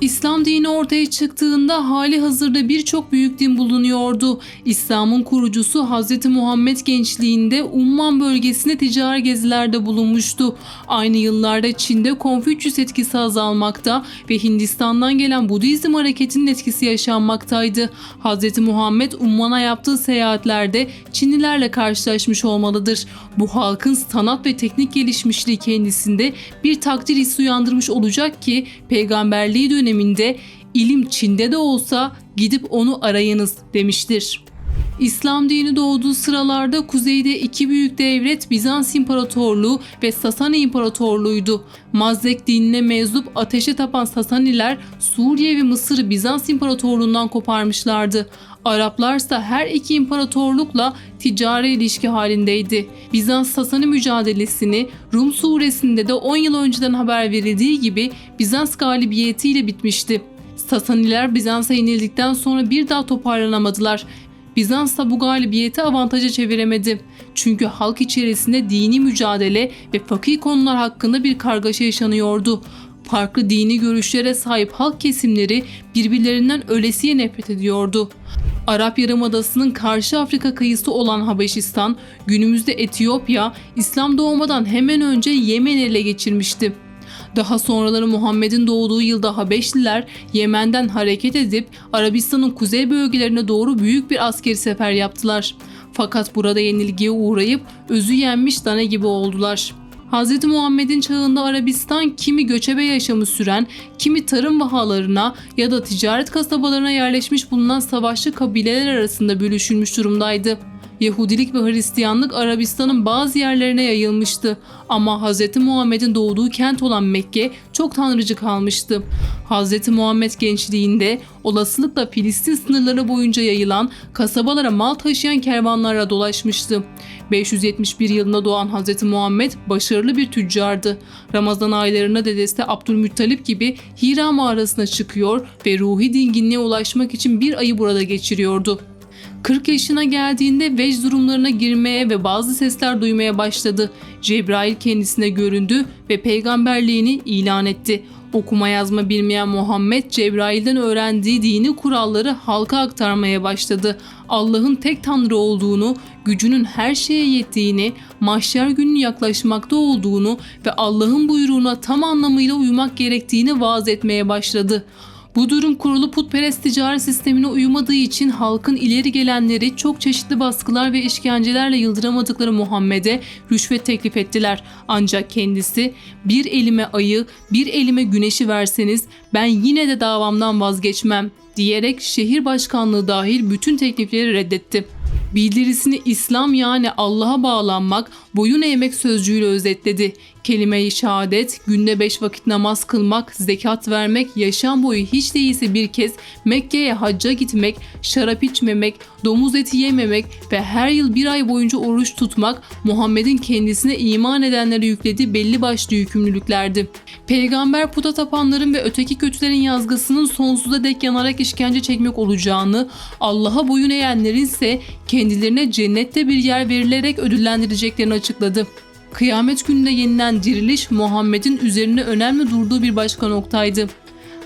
İslam dini ortaya çıktığında hali hazırda birçok büyük din bulunuyordu. İslam'ın kurucusu Hz. Muhammed gençliğinde Umman bölgesinde ticari gezilerde bulunmuştu. Aynı yıllarda Çin'de Konfüçyüs etkisi azalmakta ve Hindistan'dan gelen Budizm hareketinin etkisi yaşanmaktaydı. Hz. Muhammed Umman'a yaptığı seyahatlerde Çinlilerle karşılaşmış olmalıdır. Bu halkın sanat ve teknik gelişmişliği kendisinde bir takdir hissi uyandırmış olacak ki peygamberliği döneminde ilim Çin'de de olsa gidip onu arayınız demiştir. İslam dini doğduğu sıralarda kuzeyde iki büyük devlet Bizans İmparatorluğu ve Sasani İmparatorluğu'ydu. Mazdek dinine mensup ateşe tapan Sasaniler Suriye ve Mısır'ı Bizans İmparatorluğu'ndan koparmışlardı. Araplarsa her iki imparatorlukla ticari ilişki halindeydi. Bizans-Sasani mücadelesini Rum suresinde de 10 yıl önceden haber verildiği gibi Bizans galibiyetiyle bitmişti. Sasaniler Bizans'a yenildikten sonra bir daha toparlanamadılar. Bizans da bu galibiyeti avantaja çeviremedi. Çünkü halk içerisinde dini mücadele ve fakir konular hakkında bir kargaşa yaşanıyordu. Farklı dini görüşlere sahip halk kesimleri birbirlerinden ölesiye nefret ediyordu. Arap Yarımadası'nın karşı Afrika kıyısı olan Habeşistan, günümüzde Etiyopya, İslam doğmadan hemen önce Yemen ele geçirmişti. Daha sonraları Muhammed'in doğduğu yılda Habeşliler Yemen'den hareket edip Arabistan'ın kuzey bölgelerine doğru büyük bir askeri sefer yaptılar. Fakat burada yenilgiye uğrayıp özü yenmiş dana gibi oldular. Hz. Muhammed'in çağında Arabistan kimi göçebe yaşamı süren, kimi tarım vahalarına ya da ticaret kasabalarına yerleşmiş bulunan savaşçı kabileler arasında bölüşülmüş durumdaydı. Yahudilik ve Hristiyanlık Arabistan'ın bazı yerlerine yayılmıştı ama Hz. Muhammed'in doğduğu kent olan Mekke çok tanrıcı kalmıştı. Hz. Muhammed gençliğinde olasılıkla Filistin sınırları boyunca yayılan kasabalara mal taşıyan kervanlarla dolaşmıştı. 571 yılında doğan Hz. Muhammed başarılı bir tüccardı. Ramazan aylarında dedesi Abdülmuttalip gibi Hira mağarasına çıkıyor ve ruhi dinginliğe ulaşmak için bir ayı burada geçiriyordu. 40 yaşına geldiğinde vecd durumlarına girmeye ve bazı sesler duymaya başladı. Cebrail kendisine göründü ve peygamberliğini ilan etti. Okuma yazma bilmeyen Muhammed Cebrail'den öğrendiği dini kuralları halka aktarmaya başladı. Allah'ın tek tanrı olduğunu, gücünün her şeye yettiğini, mahşer günü yaklaşmakta olduğunu ve Allah'ın buyruğuna tam anlamıyla uymak gerektiğini vaaz etmeye başladı. Bu durum kurulu putperest ticaret sistemine uymadığı için halkın ileri gelenleri çok çeşitli baskılar ve işkencelerle yıldıramadıkları Muhammed'e rüşvet teklif ettiler. Ancak kendisi bir elime ayı, bir elime güneşi verseniz ben yine de davamdan vazgeçmem diyerek şehir başkanlığı dahil bütün teklifleri reddetti. Bildirisini İslam yani Allah'a bağlanmak, boyun eğmek sözcüğüyle özetledi. Kelime-i şehadet, günde beş vakit namaz kılmak, zekat vermek, yaşam boyu hiç değilse bir kez Mekke'ye hacca gitmek, şarap içmemek, domuz eti yememek ve her yıl bir ay boyunca oruç tutmak Muhammed'in kendisine iman edenlere yüklediği belli başlı yükümlülüklerdi. Peygamber puta tapanların ve öteki kötülerin yazgısının sonsuza dek yanarak işkence çekmek olacağını, Allah'a boyun eğenlerin ise kendilerine cennette bir yer verilerek ödüllendireceklerini açıkladı. Kıyamet gününde yeniden diriliş Muhammed'in üzerine önemli durduğu bir başka noktaydı.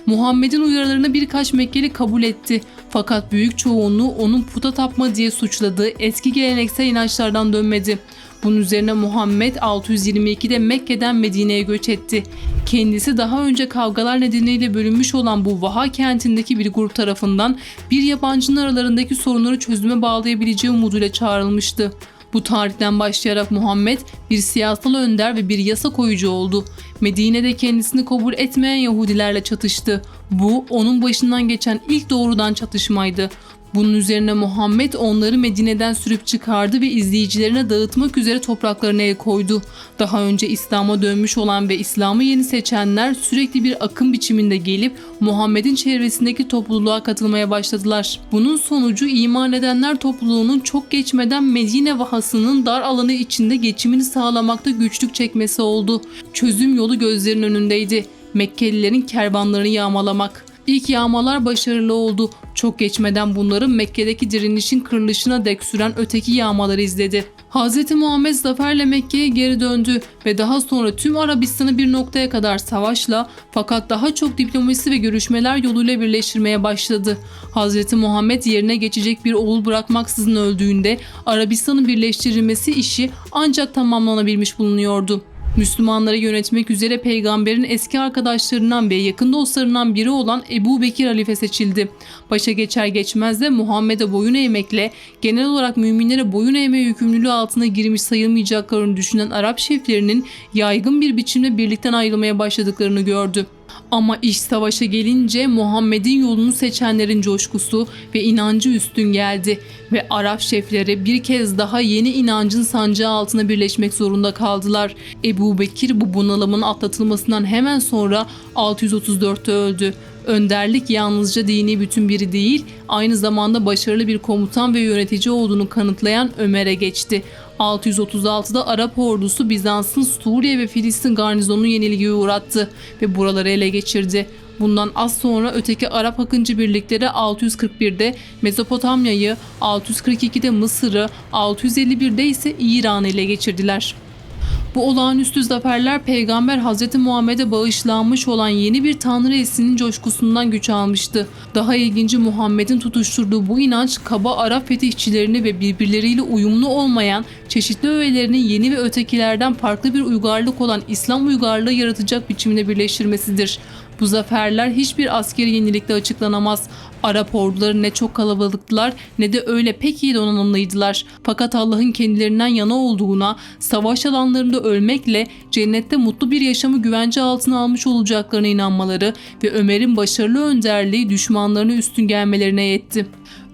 Muhammed'in uyarılarını birkaç Mekkeli kabul etti. Fakat büyük çoğunluğu onun puta tapma diye suçladığı eski geleneksel inançlardan dönmedi. Bunun üzerine Muhammed 622'de Mekke'den Medine'ye göç etti. Kendisi daha önce kavgalar nedeniyle bölünmüş olan bu Vaha kentindeki bir grup tarafından bir yabancının aralarındaki sorunları çözüme bağlayabileceği umuduyla çağrılmıştı. Bu tarihten başlayarak Muhammed bir siyasal önder ve bir yasa koyucu oldu. Medine'de kendisini kabul etmeyen Yahudilerle çatıştı. Bu onun başından geçen ilk doğrudan çatışmaydı. Bunun üzerine Muhammed onları Medine'den sürüp çıkardı ve izleyicilerine dağıtmak üzere topraklarına el koydu. Daha önce İslam'a dönmüş olan ve İslam'ı yeni seçenler sürekli bir akım biçiminde gelip Muhammed'in çevresindeki topluluğa katılmaya başladılar. Bunun sonucu iman edenler topluluğunun çok geçmeden Medine vahasının dar alanı içinde geçimini sağlamakta güçlük çekmesi oldu. Çözüm yolu gözlerin önündeydi. Mekkelilerin kervanlarını yağmalamak. İlk yağmalar başarılı oldu. Çok geçmeden bunların Mekke'deki direnişin kırılışına dek süren öteki yağmaları izledi. Hz. Muhammed zaferle Mekke'ye geri döndü ve daha sonra tüm Arabistan'ı bir noktaya kadar savaşla fakat daha çok diplomasi ve görüşmeler yoluyla birleştirmeye başladı. Hz. Muhammed yerine geçecek bir oğul bırakmaksızın öldüğünde Arabistan'ın birleştirilmesi işi ancak tamamlanabilmiş bulunuyordu. Müslümanları yönetmek üzere peygamberin eski arkadaşlarından ve yakın dostlarından biri olan Ebu Bekir halife seçildi. Başa geçer geçmez de Muhammed'e boyun eğmekle genel olarak müminlere boyun eğme yükümlülüğü altına girmiş sayılmayacaklarını düşünen Arap şeflerinin yaygın bir biçimde birlikten ayrılmaya başladıklarını gördü. Ama iş savaşa gelince Muhammed'in yolunu seçenlerin coşkusu ve inancı üstün geldi ve Arap şefleri bir kez daha yeni inancın sancağı altına birleşmek zorunda kaldılar. Ebu Bekir bu bunalımın atlatılmasından hemen sonra 634'te öldü. Önderlik yalnızca dini bütün biri değil, aynı zamanda başarılı bir komutan ve yönetici olduğunu kanıtlayan Ömer'e geçti. 636'da Arap ordusu Bizans'ın Suriye ve Filistin garnizonunu yenilgiye uğrattı ve buraları ele geçirdi. Bundan az sonra öteki Arap akıncı birlikleri 641'de Mezopotamya'yı, 642'de Mısır'ı, 651'de ise İran'ı ele geçirdiler. Bu olağanüstü zaferler Peygamber Hz. Muhammed'e bağışlanmış olan yeni bir Tanrı eslinin coşkusundan güç almıştı. Daha ilginci Muhammed'in tutuşturduğu bu inanç kaba Arap fetihçilerini ve birbirleriyle uyumlu olmayan çeşitli öğelerinin yeni ve ötekilerden farklı bir uygarlık olan İslam uygarlığı yaratacak biçimde birleştirmesidir. Bu zaferler hiçbir askeri yenilikle açıklanamaz. Arap orduları ne çok kalabalıktılar ne de öyle pek iyi donanımlıydılar. Fakat Allah'ın kendilerinden yana olduğuna, savaş alanlarında ölmekle cennette mutlu bir yaşamı güvence altına almış olacaklarına inanmaları ve Ömer'in başarılı önderliği düşmanlarına üstün gelmelerine yetti.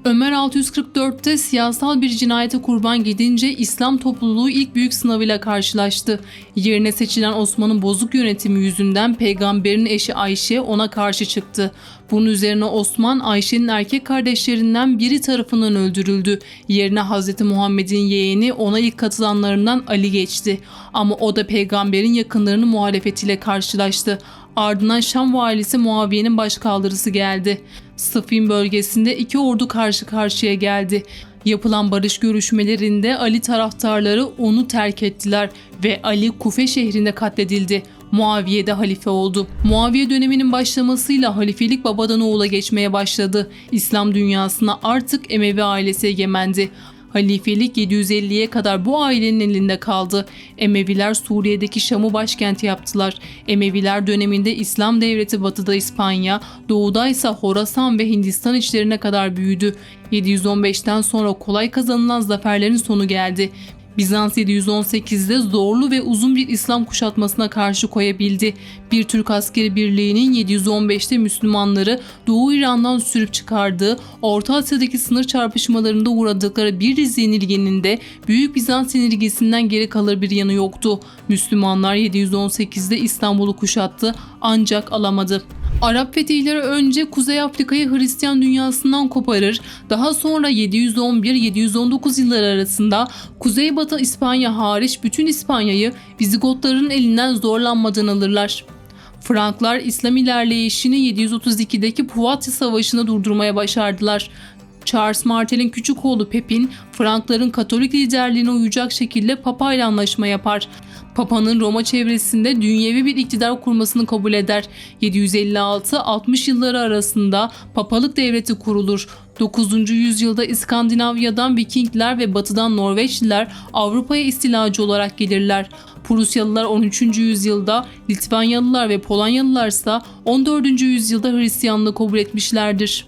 Ömer 644'te siyasal bir cinayete kurban gidince İslam topluluğu ilk büyük sınavıyla karşılaştı. Yerine seçilen Osman'ın bozuk yönetimi yüzünden peygamberin eşi Ayşe ona karşı çıktı. Bunun üzerine Osman Ayşe'nin erkek kardeşlerinden biri tarafından öldürüldü. Yerine Hz. Muhammed'in yeğeni ona ilk katılanlarından Ali geçti. Ama o da peygamberin yakınlarının muhalefetiyle karşılaştı. Ardından Şam valisi Muaviye'nin başkaldırısı geldi. Sıfin bölgesinde iki ordu karşı karşıya geldi. Yapılan barış görüşmelerinde Ali taraftarları onu terk ettiler ve Ali Kufe şehrinde katledildi. Muaviye de halife oldu. Muaviye döneminin başlamasıyla halifelik babadan oğula geçmeye başladı. İslam dünyasına artık Emevi ailesi egemendi. Halifelik 750'ye kadar bu ailenin elinde kaldı. Emeviler Suriye'deki Şam'ı başkent yaptılar. Emeviler döneminde İslam devleti batıda İspanya, doğuda ise Horasan ve Hindistan içlerine kadar büyüdü. 715'ten sonra kolay kazanılan zaferlerin sonu geldi. Bizans 718'de zorlu ve uzun bir İslam kuşatmasına karşı koyabildi. Bir Türk askeri birliğinin 715'te Müslümanları Doğu İran'dan sürüp çıkardığı, Orta Asya'daki sınır çarpışmalarında uğradıkları bir dizi yenilginin de Büyük Bizans yenilgisinden geri kalır bir yanı yoktu. Müslümanlar 718'de İstanbul'u kuşattı ancak alamadı. Arap fetihleri önce Kuzey Afrika'yı Hristiyan dünyasından koparır, daha sonra 711-719 yılları arasında Kuzeybatı İspanya hariç bütün İspanya'yı Vizigotların elinden zorlanmadan alırlar. Franklar İslam ilerleyişini 732'deki Puvatya Savaşı'nda durdurmaya başardılar. Charles Martel'in küçük oğlu Pepin, Frankların Katolik liderliğine uyacak şekilde Papa ile anlaşma yapar. Papa'nın Roma çevresinde dünyevi bir iktidar kurmasını kabul eder. 756-60 yılları arasında papalık devleti kurulur. 9. yüzyılda İskandinavya'dan Vikingler ve batıdan Norveçliler Avrupa'ya istilacı olarak gelirler. Prusyalılar 13. yüzyılda, Litvanyalılar ve Polonyalılar ise 14. yüzyılda Hristiyanlığı kabul etmişlerdir.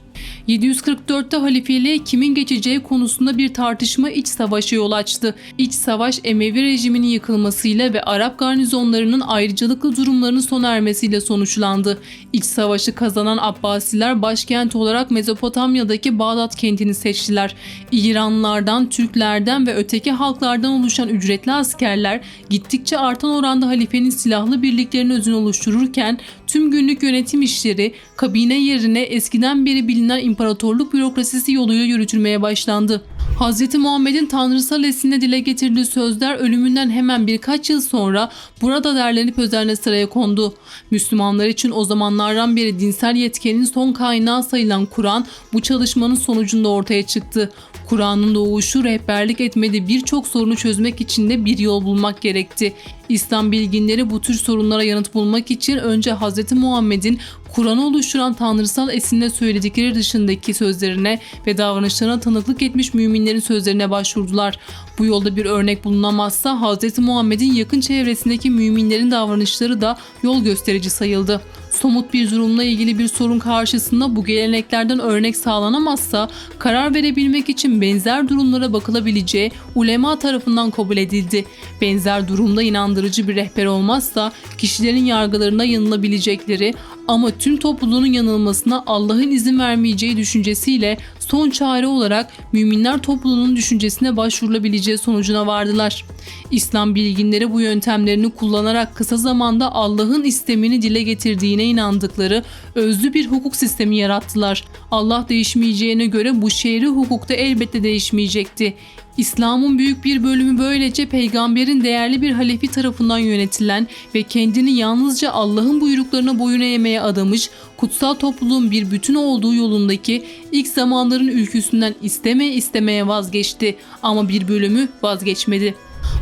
744'te halifeliğe kimin geçeceği konusunda bir tartışma iç savaşa yol açtı. İç savaş Emevi rejiminin yıkılmasıyla ve Arap garnizonlarının ayrıcalıklı durumlarının sona ermesiyle sonuçlandı. İç savaşı kazanan Abbasiler başkent olarak Mezopotamya'daki Bağdat kentini seçtiler. İranlılardan, Türklerden ve öteki halklardan oluşan ücretli askerler gittikçe artan oranda halifenin silahlı birliklerinin özünü oluştururken tüm günlük yönetim işleri kabine yerine eskiden beri bilinen imparatorluk bürokrasisi yoluyla yürütülmeye başlandı. Hz. Muhammed'in tanrısal eslinde dile getirdiği sözler ölümünden hemen birkaç yıl sonra burada derlenip özenle sıraya kondu. Müslümanlar için o zamanlardan beri dinsel yetkenin son kaynağı sayılan Kur'an bu çalışmanın sonucunda ortaya çıktı. Kur'an'ın doğuşu rehberlik etmedi birçok sorunu çözmek için de bir yol bulmak gerekti. İslam bilginleri bu tür sorunlara yanıt bulmak için önce Hz. Muhammed'in Kur'an'ı oluşturan tanrısal esinle söyledikleri dışındaki sözlerine ve davranışlarına tanıklık etmiş müminlerin sözlerine başvurdular. Bu yolda bir örnek bulunamazsa Hz. Muhammed'in yakın çevresindeki müminlerin davranışları da yol gösterici sayıldı. Somut bir durumla ilgili bir sorun karşısında bu geleneklerden örnek sağlanamazsa karar verebilmek için benzer durumlara bakılabileceği ulema tarafından kabul edildi. Benzer durumda inandırıcı bir rehber olmazsa kişilerin yargılarına yanılabilecekleri ama tüm topluluğun yanılmasına Allah'ın izin vermeyeceği düşüncesiyle son çare olarak müminler topluluğunun düşüncesine başvurulabileceği sonucuna vardılar. İslam bilginleri bu yöntemlerini kullanarak kısa zamanda Allah'ın istemini dile getirdiğine inandıkları özlü bir hukuk sistemi yarattılar. Allah değişmeyeceğine göre bu şehri hukukta elbette değişmeyecekti. İslam'ın büyük bir bölümü böylece peygamberin değerli bir halefi tarafından yönetilen ve kendini yalnızca Allah'ın buyruklarına boyun eğmeye adamış, kutsal topluluğun bir bütün olduğu yolundaki ilk zamanların ülküsünden isteme istemeye vazgeçti ama bir bölümü vazgeçmedi.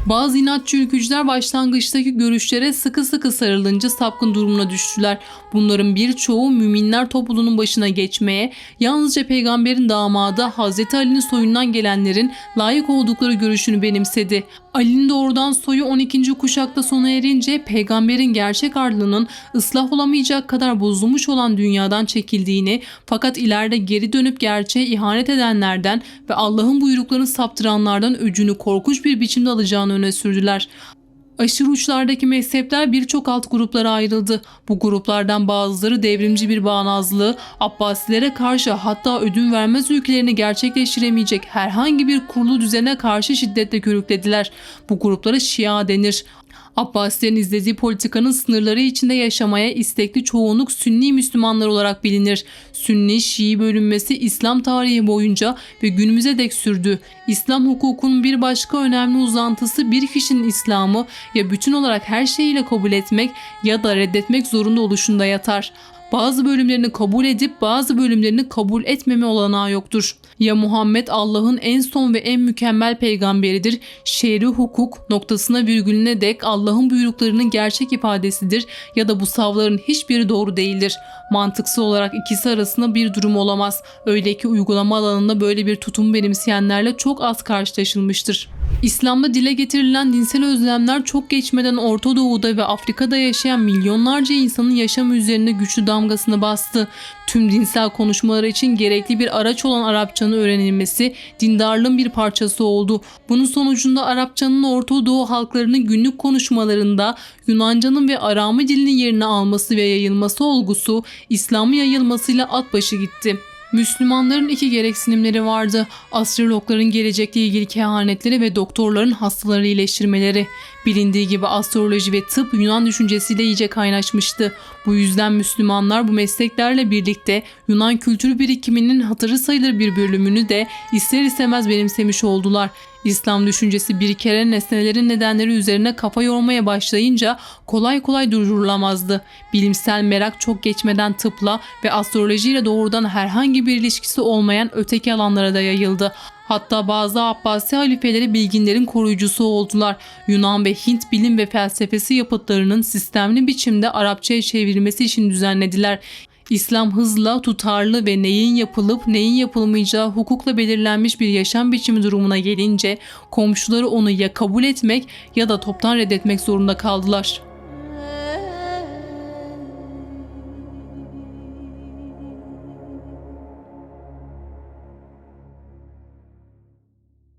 Bazı inatçı ülkücüler başlangıçtaki görüşlere sıkı sıkı sarılınca sapkın durumuna düştüler. Bunların birçoğu müminler topluluğunun başına geçmeye, yalnızca peygamberin damadı Hazreti Ali'nin soyundan gelenlerin layık oldukları görüşünü benimsedi. Ali'nin doğrudan soyu 12. kuşakta sona erince peygamberin gerçek ardının ıslah olamayacak kadar bozulmuş olan dünyadan çekildiğini fakat ileride geri dönüp gerçeğe ihanet edenlerden ve Allah'ın buyruklarını saptıranlardan öcünü korkunç bir biçimde alacağını öne sürdüler. Aşırı uçlardaki mezhepler birçok alt gruplara ayrıldı. Bu gruplardan bazıları devrimci bir bağnazlığı, Abbasilere karşı hatta ödün vermez ülkelerini gerçekleştiremeyecek herhangi bir kurulu düzene karşı şiddetle körüklediler. Bu gruplara Şia denir. Abbasilerin izlediği politikanın sınırları içinde yaşamaya istekli çoğunluk Sünni Müslümanlar olarak bilinir. Sünni Şii bölünmesi İslam tarihi boyunca ve günümüze dek sürdü. İslam hukukunun bir başka önemli uzantısı bir kişinin İslam'ı ya bütün olarak her şeyiyle kabul etmek ya da reddetmek zorunda oluşunda yatar bazı bölümlerini kabul edip bazı bölümlerini kabul etmeme olanağı yoktur. Ya Muhammed Allah'ın en son ve en mükemmel peygamberidir, şer'i hukuk noktasına virgülüne dek Allah'ın buyruklarının gerçek ifadesidir ya da bu savların hiçbiri doğru değildir. Mantıksal olarak ikisi arasında bir durum olamaz. Öyle ki uygulama alanında böyle bir tutum benimseyenlerle çok az karşılaşılmıştır. İslam'da dile getirilen dinsel özlemler çok geçmeden Orta Doğu'da ve Afrika'da yaşayan milyonlarca insanın yaşamı üzerine güçlü damgasını bastı. Tüm dinsel konuşmalar için gerekli bir araç olan Arapçanın öğrenilmesi dindarlığın bir parçası oldu. Bunun sonucunda Arapçanın Orta Doğu halklarının günlük konuşmalarında Yunanca'nın ve Arami dilinin yerini alması ve yayılması olgusu İslam'ın yayılmasıyla at başı gitti. Müslümanların iki gereksinimleri vardı. Astrologların gelecekle ilgili kehanetleri ve doktorların hastaları iyileştirmeleri. Bilindiği gibi astroloji ve tıp Yunan düşüncesiyle iyice kaynaşmıştı. Bu yüzden Müslümanlar bu mesleklerle birlikte Yunan kültür birikiminin hatırı sayılır bir bölümünü de ister istemez benimsemiş oldular. İslam düşüncesi bir kere nesnelerin nedenleri üzerine kafa yormaya başlayınca kolay kolay durdurulamazdı. Bilimsel merak çok geçmeden tıpla ve astrolojiyle doğrudan herhangi bir ilişkisi olmayan öteki alanlara da yayıldı. Hatta bazı Abbasi halifeleri bilginlerin koruyucusu oldular. Yunan ve Hint bilim ve felsefesi yapıtlarının sistemli biçimde Arapçaya çevrilmesi için düzenlediler. İslam hızla, tutarlı ve neyin yapılıp neyin yapılmayacağı hukukla belirlenmiş bir yaşam biçimi durumuna gelince komşuları onu ya kabul etmek ya da toptan reddetmek zorunda kaldılar.